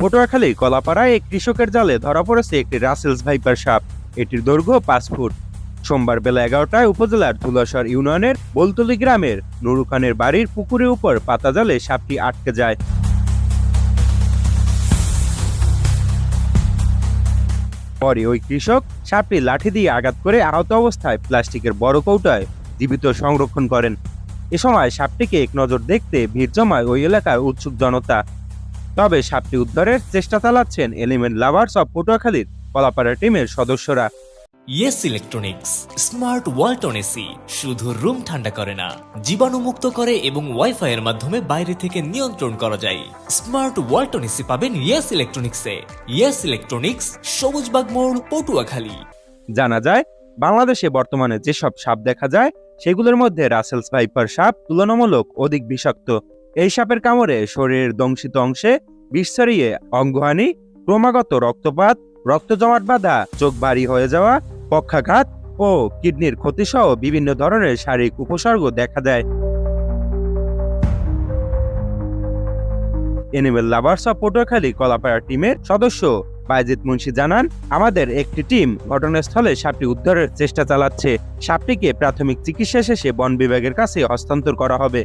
পটুয়াখালী কলাপাড়ায় এক কৃষকের জালে ধরা পড়েছে একটি রাসেলস ভাইপার সাপ। এটির দৈর্ঘ্য পাঁচ ফুট। সোমবার বেলা এগারোটায় উপজেলার তুলাসর ইউনিয়নের বলতলি গ্রামের নুরু খানের বাড়ির পুকুরের উপর পাতা জালে সাপটি আটকে যায়। পরে ওই কৃষক সাপটি লাঠি দিয়ে আঘাত করে আহত অবস্থায় প্লাস্টিকের বড় কৌটায় জীবিত সংরক্ষণ করেন। এ সময় সাপটিকে এক নজর দেখতে ভিড় জমায় ওই এলাকার উৎসুক জনতা। তবে সাপটি উদ্ধারের চেষ্টা চালাচ্ছেন এলিমেন্ট লাভার্স অব পটুয়াখালীর কলাপাড়া টিমের সদস্যরা। Yes electronics smart Walton AC শুধু রুম ঠান্ডা করে না জীবাণুমুক্ত করে এবং ওয়াইফাই এর মাধ্যমে বাইরে থেকে নিয়ন্ত্রণ করা যায়। স্মার্ট ওয়ালটন এসি পাবেন ইয়েস ইলেকট্রনিক্সে ইয়েস ইলেকট্রনিক্স সবুজবাগ মোড় পটুয়াখালী। জানা যায় বাংলাদেশে বর্তমানে যেসব সাপ দেখা যায় সেগুলোর মধ্যে রাসেলস ভাইপার সাপ তুলনামূলক অধিক বিষাক্ত। এই সাপের কামড়ে শরীরের দংশিত অংশে বিষ ছড়িয়ে অঙ্গহানি, ক্রমাগত রক্তপাত রক্ত জমাট বাঁধা, চোখ ভারী হয়ে যাওয়া, পক্ষাঘাত ও কিডনির ক্ষতিসহ বিভিন্ন ধরনের শারীরিক উপসর্গ দেখা দেয়। Animal lovers of Patuakhali Kalapara টিমের সদস্য বাইজিৎ মুন্সি জানান, আমাদের একটি টিম ঘটনাস্থলে সাপটি উদ্ধারের চেষ্টা চালাচ্ছে। সাপটিকে প্রাথমিক চিকিৎসা শেষে বন বিভাগের কাছে হস্তান্তর করা হবে।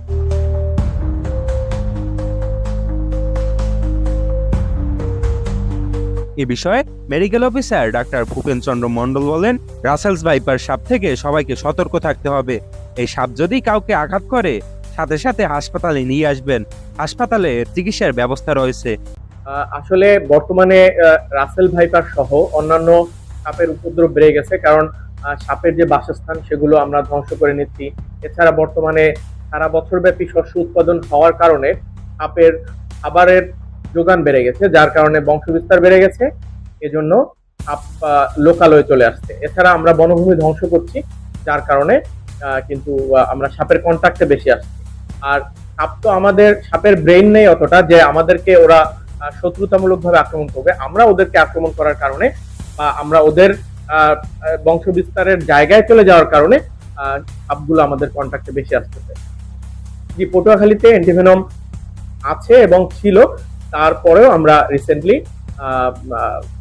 এ বিষয়ে medical officer doctor Bhupen Chandra Mondal বলেন, রাসেলস ভাইপার সাপ থেকে সবাইকে সতর্ক থাকতে হবে। এই সাপ যদি কাউকে আঘাত করে, সাথে সাথে হাসপাতালে নিয়ে আসবেন। হাসপাতালে চিকিৎসার ব্যবস্থা রয়েছে। আসলে বর্তমানে রাসেল ভাইপার সহ অন্যান্য সাপের উপদ্রব বেড়ে গেছে কারণ সাপের যে বাসস্থান সেগুলো আমরা ধ্বংস করে নিচ্ছি। এছাড়া বর্তমানে সারা বছর ব্যাপী শস্য উৎপাদন হওয়ার কারণে সাপের খাবারের যোগান বেড়ে গেছে, যার কারণে বংশবিস্তার বেড়ে গেছে। এজন্য লোকালয়ে চলে আসছে। এছাড়া আমরা বনভূমি ধ্বংস করছি, যার কারণে কিন্তু আমরা সাপের কন্ট্যাক্টে বেশি আসছি। আর সাপ তো আমাদের, সাপের ব্রেইন নেই অতটা যে আমাদেরকে ওরা শত্রুতামূলকভাবে আক্রমণ করবে। আমরা ওদেরকে আক্রমণ করার কারণে বা আমরা ওদের বংশ বিস্তারের জায়গায় চলে যাওয়ার কারণে সাপগুলো আমাদের কন্ট্যাক্টে বেশি আসতেছে। জি, পটুয়াখালীতে অ্যান্টিভেনম আছে এবং ছিল। তারপরেও আমরা রিসেন্টলি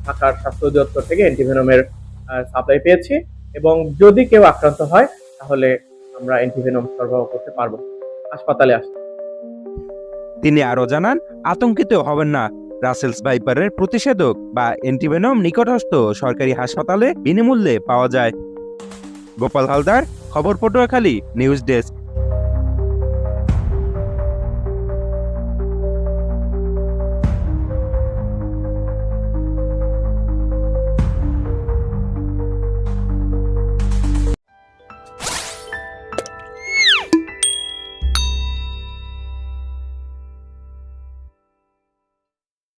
ঢাকার স্বাস্থ্য অধিদপ্তর থেকে অ্যান্টিভেনমের সাপ্লাই পেয়েছি এবং যদি কেউ আক্রান্ত হয়, তাহলে আমরা অ্যান্টিভেনম সরবরাহ করতে পারব। হাসপাতালে আসতে। তিনি আরও জানান, আতঙ্কিত হবেন না। রাসেলস ভাইপারের প্রতিষেধক বা অ্যান্টিভেনম নিকটস্থ সরকারি হাসপাতালে বিনামূল্যে পাওয়া যায়। গোপাল হালদার, খবর পটুয়াখালী, নিউজ ডেস্ক।